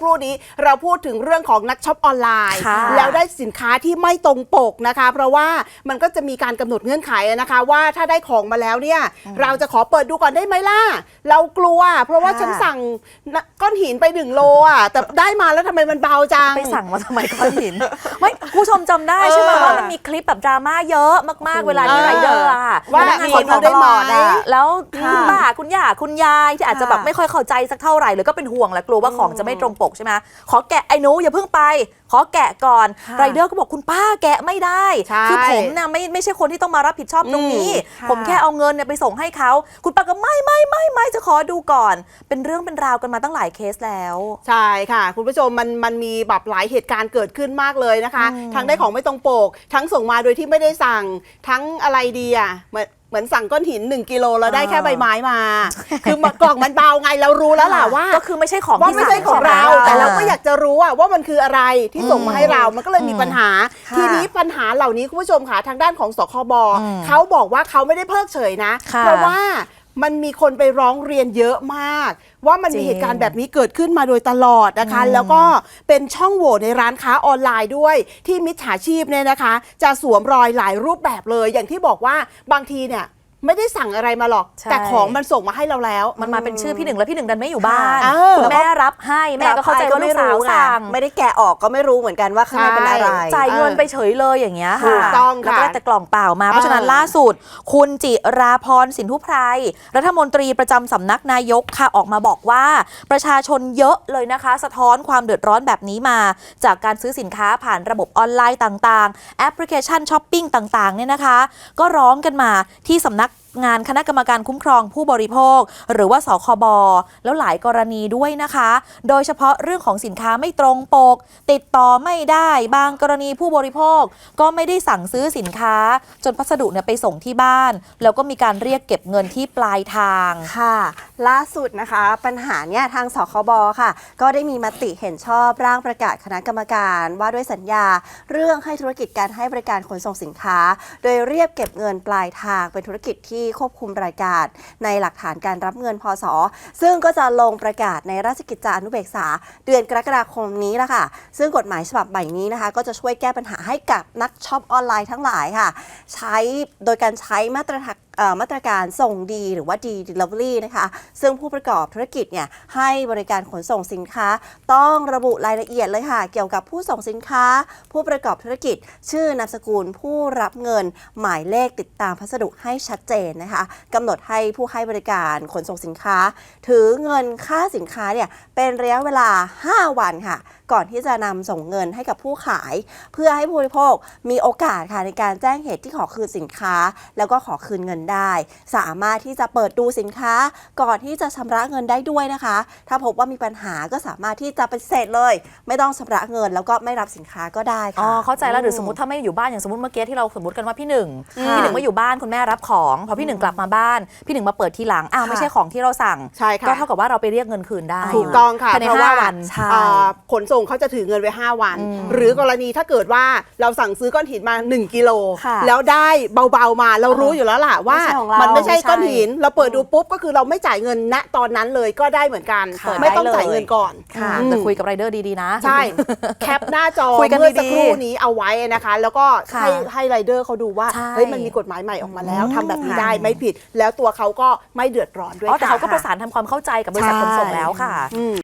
ครู่นี้เราพูดถึงเรื่องของนักช็อปออนไลน์ ค่ะ แล้วได้สินค้าที่ไม่ตรงปกนะคะ เพราะว่ามันก็จะมีการกำหนดเงื่อนไขนะคะ ว่าถ้าได้ของมาแล้วเนี่ย เราจะขอเปิดดูก่อนได้ไหมล่ะ เรากลัว เพราะว่าค่ะ ฉันสั่งนะก้อนหินไปหนึ่งโลอะแต่ได้มาแล้วทำไมมันเบาจัง ไปสั่งมาทำไมก้อนหิน ไม่ผู้ชมจำได้ใช่ไหมเออว่ามันมีคลิปแบบดราม่าเยอะมากๆเวลาที่เออไรเดอร์อะว่าพนักงานขอดูได้ไหมตลอดอะแล้วค่ะคุณป้าคุณย่าคุณยายที่อาจจะแบบค่ะไม่ค่อยเข้าใจสักเท่าไหร่หรือก็เป็นห่วงแหละกลัวว่าของจะไม่ตรงปกใช่ไหมขอแกะไอ้หนูอย่าเพิ่งไป ขอแกะก่อนค่ะไรเดอร์ก็บอกคุณป้าแกะไม่ได้ใช่คือผมนะไม่ไม่ใช่คนที่ต้องมารับผิดชอบตรงนี้ อืมค่ะ ผมแค่เอาเงินเนี่ยไปส่งให้เขาคุณป้าก็ไม่ไม่ไม่ไม่จะขอดูก่อน เป็นเรื่องเป็นราวกันมาตั้งหลายเคสแล้ว ใช่ค่ะ คุณผู้ชมมันมันมีแบบหลายเหตุการณ์เกิดขึ้นมากเลยนะคะทั้งได้ของไม่ตรงปก ทั้งส่งมาโดยที่ไม่ได้สั่ง ทั้งอะไรดีอะเหมือน เหมือนสั่งก้อนหิน 1 กิโลแล้วได้แค่ใบไม้มา คือมากล่องมันเบาไงเรารู้แล้วล่ะว่า ก็คือไม่ใช่ของว่าที่ไม่สั่ใช่ของเราใช่ไหมแต่เราก็อยากจะรู้อะว่ามันคืออะไรที่ส่งมาให้เรา มันก็เลยมีปัญหา ค่ะทีนี้ปัญหาเหล่านี้คุณผู้ชมค่ะทางด้านของสคบอืมเขาบอกว่าเขาไม่ได้เพิกเฉยนะ ค่ะเพราะว่า มันมีคนไปร้องเรียนเยอะมาก ว่ามันมีจริงเหตุการณ์แบบนี้เกิดขึ้นมาโดยตลอดนะคะอืมแล้วก็เป็นช่องโหว่ในร้านค้าออนไลน์ด้วย ที่มิจฉาชีพเนี่ยนะคะ จะสวมรอยหลายรูปแบบเลย อย่างที่บอกว่าบางทีเนี่ย ไม่ได้สั่งอะไรมาหรอก ใช่ แต่ของมันส่งมาให้เราแล้ว มันมาเป็นชื่อพี่หนึ่งแล้วพี่หนึ่งดันไม่อยู่บ้านเออ คุณแม่รับให้แม่ก็เข้าใจว่าลูกสาวสั่งไม่ได้แกะออกก็ไม่รู้เหมือนกันว่าข้างในเป็นอะไรจ่ายเงินไปเฉยเลยอย่างเงี้ยถูค่ะกต้องแล้วค่ะก็ได้แต่กล่องเปล่ามา เพราะฉะนั้นเออล่าสุด คุณจิราพรสินทุไพรรัฐมนตรีประจำสำนักนายกค่ะออกมาบอกว่า ประชาชนเยอะเลยนะคะ สะท้อนความเดือดร้อนแบบนี้มา จากการซื้อสินค้าผ่านระบบออนไลน์ต่างๆ แอปพลิเคชันช้อปปิ้งต่างๆเนี่ยนะคะ ก็ร้องกันมาที่สำนัก งานคณะกรรมการคุ้มครองผู้บริโภค หรือว่าสคบแล้วหลายกรณีด้วยนะคะ โดยเฉพาะเรื่องของสินค้าไม่ตรงปก ติดต่อไม่ได้บางกรณีผู้บริโภค ก็ไม่ได้สั่งซื้อสินค้า จนพัสดุเนี่ยไปส่งที่บ้าน แล้วก็มีการเรียกเก็บเงินที่ปลายทางค่ะ ล่าสุดนะคะปัญหาเนี่ยทางสคบค่ะ ก็ได้มีมติเห็นชอบร่างประกาศคณะกรรมการว่าด้วยสัญญา เรื่องให้ธุรกิจการให้บริการขนส่งสินค้า โดยเรียบเก็บเงินปลายทางเป็นธุรกิจที่ควบคุมรายการในหลักฐานการรับเงินพศ ซึ่งก็จะลงประกาศในราชกิจจานุเบกษา เดือนกรกฎาคมนี้ละค่ะ ซึ่งกฎหมายฉบับใหม่นี้นะคะ ก็จะช่วยแก้ปัญหาให้กับนักช็อปออนไลน์ทั้งหลายค่ะ ใช้โดยการใช้มาตรฐาน มาตรการส่งดีหรือว่าดี delivery นะคะ ซึ่งผู้ประกอบธุรกิจเนี่ยให้บริการขนส่งสินค้า ต้องระบุรายละเอียดเลยค่ะ เกี่ยวกับผู้ส่งสินค้า ผู้ประกอบธุรกิจ ชื่อนามสกุลผู้รับเงิน หมายเลขติดตามพัสดุให้ชัดเจนนะคะกำหนดให้ผู้ให้บริการขนส่งสินค้า ถือเงินค่าสินค้าเนี่ยเป็นระยะเวลา 5 วันค่ะ ก่อนที่จะนำส่งเงินให้กับผู้ขาย เพื่อให้ผู้บริโภคมีโอกาสค่ะในการแจ้งเหตุที่ขอคืนสินค้า แล้วก็ขอคืนเงินได้ สามารถที่จะเปิดดูสินค้าก่อนที่จะชำระเงินได้ด้วยนะคะ ถ้าพบว่ามีปัญหาก็สามารถที่จะปฏิเสธเลย ไม่ต้องชำระเงิน แล้วก็ไม่รับสินค้าก็ได้อ๋อค่ะเข้าใจแล้วหรือสมมติถ้าไม่อยู่บ้านอย่างสมมติเมื่อกี้ที่เราสมมติกันว่าพี่หนึ่งค่ะพี่หนึ่งไม่อยู่บ้านคุณแม่รับของพอพี่หนึ่งกลับมาบ้านพี่หนึ่งมาเปิดทีหลังอ้าวค่ะไม่ใช่ของที่เราสั่งใช่ค่ะก็เท่ากับว่าเราไปเรียกเงินคืนได้ถูกต้องค่ะภายในเพราะห้าว่าวันใช่อ่าขนส่งเขาจะถือเงินไว้ 5 วันอืมหรือกรณีถ้าเกิดว่าเราสั่งซื้อก้อนหินมา 1 กิโลค่ะแล้วได้เบาๆมาเรารู้อยู่แล้วล่ะว่าไม่ใช่ของเรามัมันไม่ใช่ไม่ใช่ก้อนหิน เราเปิดดูปุ๊บก็คือเราไม่จ่ายเงินณตอนนั้นเลยก็ได้เหมือนกัน ค่ะ ไม่ต้องได้เลยจ่ายเงินก่อนค่ะอืมแต่คุยกับไรเดอร์ดีๆนะ ใช่ แคปหน้าจอคุยกันเมื่อสักดีๆครู่นี้เอาไว้นะคะ แล้วก็ค่ะให้ให้ไรเดอร์เขาดูว่าใช่ เฮ้ยมันมีกฎหมายใหม่ออกมาแล้วอืมทำแบบนี้ได้ไม่ผิด แล้วตัวเขาก็ไม่เดือดร้อนด้วยอ๋อแต่ค่ะเขาก็ประสานทำความเข้าใจกับบริษัทขนส่งแล้วค่ะ อืม